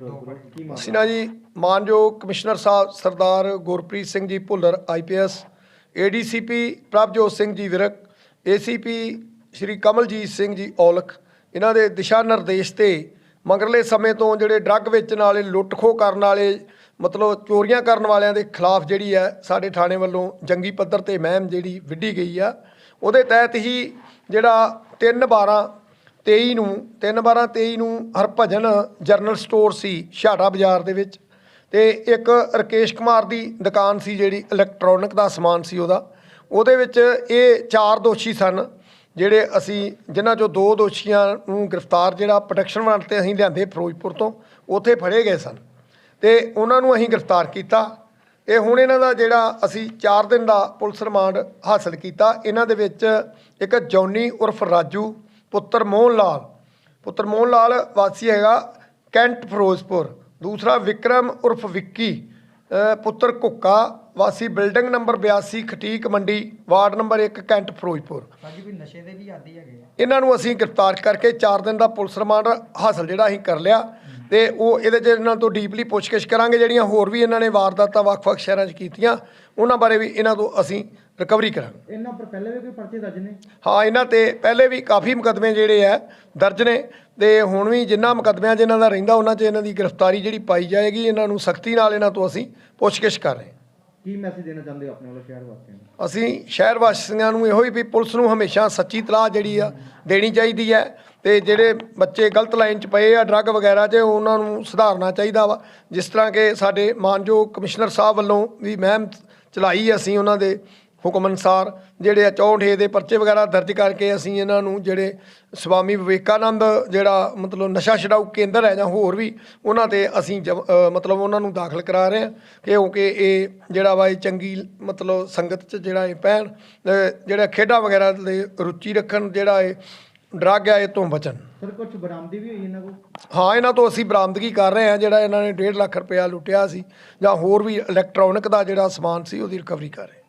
ਫਿਰੋਜ਼ਪੁਰ ਅਸੀਂ ਨਾ ਜੀ, ਮਾਨਯੋਗ ਕਮਿਸ਼ਨਰ ਸਾਹਿਬ ਸਰਦਾਰ Gurpreet Singh ji Bhullar IPS ADCP Prabhjot Singh ji Virk ACP Shri Kamaljit Singh ji Aulakh, ਇਹਨਾਂ ਦੇ ਦਿਸ਼ਾ ਨਿਰਦੇਸ਼ ਤੇ ਮਗਰਲੇ ਸਮੇਂ ਤੋਂ ਜਿਹੜੇ ਡਰੱਗ ਵੇਚਣ ਵਾਲੇ ਲੁੱਟ ਖੋਹ ਕਰਨ ਵਾਲੇ, ਮਤਲਬ ਚੋਰੀਆਂ ਕਰਨ ਵਾਲਿਆਂ ਦੇ ਖਿਲਾਫ ਜਿਹੜੀ ਹੈ, ਸਾਡੇ ਥਾਣੇ ਵੱਲੋਂ ਜੰਗੀ ਪੱਧਰ ਤੇ ਮਹਿਮ ਜਿਹੜੀ ਵਿੱਢੀ ਗਈ ਆ। ਉਹਦੇ ਤਹਿਤ ਹੀ ਜਿਹੜਾ 3 12 23 ਨੂੰ 3 12 23 ਨੂੰ ਹਰਭਜਨ ਜਰਨਲ ਸਟੋਰ ਸੀ ਛਾੜਾ ਬਾਜ਼ਾਰ ਦੇ ਵਿੱਚ ਤੇ ਇੱਕ ਰਕੇਸ਼ ਕੁਮਾਰ ਦੀ ਦੁਕਾਨ ਸੀ ਜਿਹੜੀ ਇਲੈਕਟ੍ਰੋਨਿਕ ਦਾ ਸਮਾਨ ਸੀ ਉਹਦਾ। ਉਹਦੇ ਵਿੱਚ ਇਹ ਚਾਰ ਦੋਸ਼ੀ ਸਨ ਜਿਹੜੇ ਅਸੀਂ, ਜਿਨ੍ਹਾਂ ਚੋਂ ਦੋ ਦੋਸ਼ੀਆਂ ਨੂੰ ਗ੍ਰਿਫਤਾਰ ਜਿਹੜਾ ਪ੍ਰੋਟੈਕਸ਼ਨ ਵਾਰੰਟ ਤੇ ਅਸੀਂ ਲਿਆਂਦੇ ਫਿਰੋਜ਼ਪੁਰ ਤੋਂ, ਉੱਥੇ ਫੜੇ ਗਏ ਸਨ। ਤੇ ਉਹਨਾਂ ਨੂੰ ਅਸੀਂ ਗ੍ਰਿਫਤਾਰ ਕੀਤਾ। ਤੇ ਹੁਣ ਇਹਨਾਂ ਦਾ ਜਿਹੜਾ ਅਸੀਂ 4 ਦਿਨ ਦਾ ਪੁਲਿਸ ਰਿਮਾਂਡ ਹਾਸਲ ਕੀਤਾ। ਇਹਨਾਂ ਦੇ ਵਿੱਚ ਇੱਕ ਜੌਨੀ ਉਰਫ ਰਾਜੂ ਪੁੱਤਰ ਮੋਹਨ ਲਾਲ ਪੁੱਤਰ ਮੋਹਨ ਲਾਲ ਵਾਸੀ ਹੈਗਾ ਕੈਂਟ ਫਿਰੋਜ਼ਪੁਰ। ਦੂਸਰਾ ਵਿਕਰਮ ਉਰਫ ਵਿੱਕੀ। ਪੁੱਤਰ ਕੁੱਕਾ ਵਾਸੀ ਬਿਲਡਿੰਗ ਨੰਬਰ 82 ਖਟੀਕ ਮੰਡੀ ਵਾਰਡ ਨੰਬਰ 1 ਕੈਂਟ ਫਿਰੋਜ਼ਪੁਰ। ਸਾਡੀ ਵੀ ਨਸ਼ੇ ਦੇ ਵੀ ਆਦੀ ਹੈਗੇ ਇਹਨਾਂ ਨੂੰ ਅਸੀਂ ਗ੍ਰਿਫਤਾਰ ਕਰਕੇ 4 ਦਿਨ ਦਾ ਪੁਲਿਸ ਰਿਮਾਂਡ ਹਾਸਲ ਜਿਹੜਾ ਅਸੀਂ ਕਰ ਲਿਆ ਤੇ ਉਹ ਇਹਦੇ 'ਚ ਇਹਨਾਂ ਤੋਂ ਡੀਪਲੀ ਪੁੱਛਗਿੱਛ ਕਰਾਂਗੇ ਜਿਹੜੀਆਂ ਹੋਰ ਵੀ ਇਹਨਾਂ ਨੇ ਵਾਰਦਾਤਾਂ ਵੱਖ-ਵੱਖ ਸ਼ਹਿਰਾਂ 'ਚ ਕੀਤੀਆਂ ਉਹਨਾਂ ਬਾਰੇ ਵੀ ਇਹਨਾਂ ਤੋਂ ਅਸੀਂ ਰਿਕਵਰੀ ਕਰਾਂਗੇ। ਇਹਨਾਂ ਉੱਪਰ ਪਹਿਲੇ ਵੀ ਕੋਈ ਪਰਚੇ ਦਰਜ ਨੇ? ਹਾਂ ਇਹਨਾਂ ਤੇ ਪਹਿਲੇ ਵੀ ਕਾਫੀ ਮੁਕੱਦਮੇ ਜਿਹੜੇ ਆ ਦਰਜ ਨੇ। ਤੇ ਹੁਣ ਵੀ ਜਿੰਨਾ ਮੁਕੱਦਮਿਆਂ 'ਚ ਇਹਨਾਂ ਦਾ ਰਹਿੰਦਾ ਉਹਨਾਂ 'ਚ ਇਹਨਾਂ ਦੀ ਗ੍ਰਿਫਤਾਰੀ ਜਿਹੜੀ ਪਾਈ ਜਾਏਗੀ। ਇਹਨਾਂ ਨੂੰ ਸਖਤੀ ਨਾਲ ਇਹਨਾਂ ਤੋਂ ਅਸੀਂ ਪੁੱਛਗਿੱਛ ਕਰ ਰਹੇ ਹਾਂ। ਕੀ ਮੈਸੇਜ ਦੇਣਾ ਚਾਹੁੰਦੇ ਹੋ ਆਪਣੇ ਵੱਲੋਂ ਸ਼ਹਿਰ ਵਾਸੀਆਂ ਨੂੰ? ਅਸੀਂ ਸ਼ਹਿਰ ਵਾਸੀਆਂ ਨੂੰ ਇਹੋ ਹੀ ਵੀ ਪੁਲਿਸ ਨੂੰ ਹਮੇਸ਼ਾ ਸੱਚੀ ਤਲਾਹ ਜਿਹੜੀ ਆ ਦੇਣੀ ਚਾਹੀਦੀ ਹੈ। ਤੇ ਜਿਹੜੇ ਬੱਚੇ ਗਲਤ ਲਾਈਨ 'ਚ ਪਏ ਆ ਡਰੱਗ ਵਗੈਰਾ 'ਚ ਉਹਨਾਂ ਨੂੰ ਸੁਧਾਰਨਾ ਚਾਹੀਦਾ ਵਾ। ਜਿਸ ਤਰ੍ਹਾਂ ਕਿ ਸਾਡੇ ਮਾਨਯੋਗ ਕਮਿਸ਼ਨਰ ਸਾਹਿਬ ਵੱਲੋਂ ਵੀ ਮਹਿਮ ਚਲਾਈ ਅਸੀਂ ਉਹਨਾਂ ਦੇ ਹੁਕਮ ਅਨੁਸਾਰ ਜਿਹੜੇ ਆ 64 ਦੇ ਪਰਚੇ ਵਗੈਰਾ ਦਰਜ ਕਰਕੇ ਅਸੀਂ ਇਹਨਾਂ ਨੂੰ ਜਿਹੜੇ ਸਵਾਮੀ ਵਿਵੇਕਾਨੰਦ ਜਿਹੜਾ ਮਤਲਬ ਨਸ਼ਾ ਛਡਾਊ ਕੇਂਦਰ ਹੈ ਜਾਂ ਹੋਰ ਵੀ ਉਹਨਾਂ ਤੇ ਅਸੀਂ ਮਤਲਬ ਉਹਨਾਂ ਨੂੰ ਦਾਖਲ ਕਰਾ ਰਹੇ ਹਾਂ। ਕਿਉਂਕਿ ਇਹ ਜਿਹੜਾ ਵਾ ਇਹ ਚੰਗੀ ਮਤਲਬ ਸੰਗਤ 'ਚ ਜਿਹੜਾ ਇਹ ਪੈਣ ਜਿਹੜਾ ਖੇਡਾਂ ਵਗੈਰਾ ਦੇ ਰੁਚੀ ਰੱਖਣ ਜਿਹੜਾ ਇਹ ਡਰੱਗ ਆ ਇਹ ਤੋਂ ਬਚਣ। ਸਰ ਕੁਝ ਬਰਾਮਦੀ ਵੀ ਹੋਈ ਇਹਨਾਂ ਕੋਲ? ਹਾਂ ਇਹਨਾਂ ਤੋਂ ਅਸੀਂ ਬਰਾਮਦਗੀ ਕਰ ਰਹੇ ਹਾਂ ਜਿਹੜਾ ਇਹਨਾਂ ਨੇ 1.5 ਲੱਖ ਰੁਪਇਆ ਲੁੱਟਿਆ ਸੀ ਜਾਂ ਹੋਰ ਵੀ ਇਲੈਕਟ੍ਰੋਨਿਕ ਦਾ ਜਿਹੜਾ ਸਮਾਨ ਸੀ ਉਹਦੀ ਰਿਕਵਰੀ ਕਰ ਰਹੇ ਹਾਂ।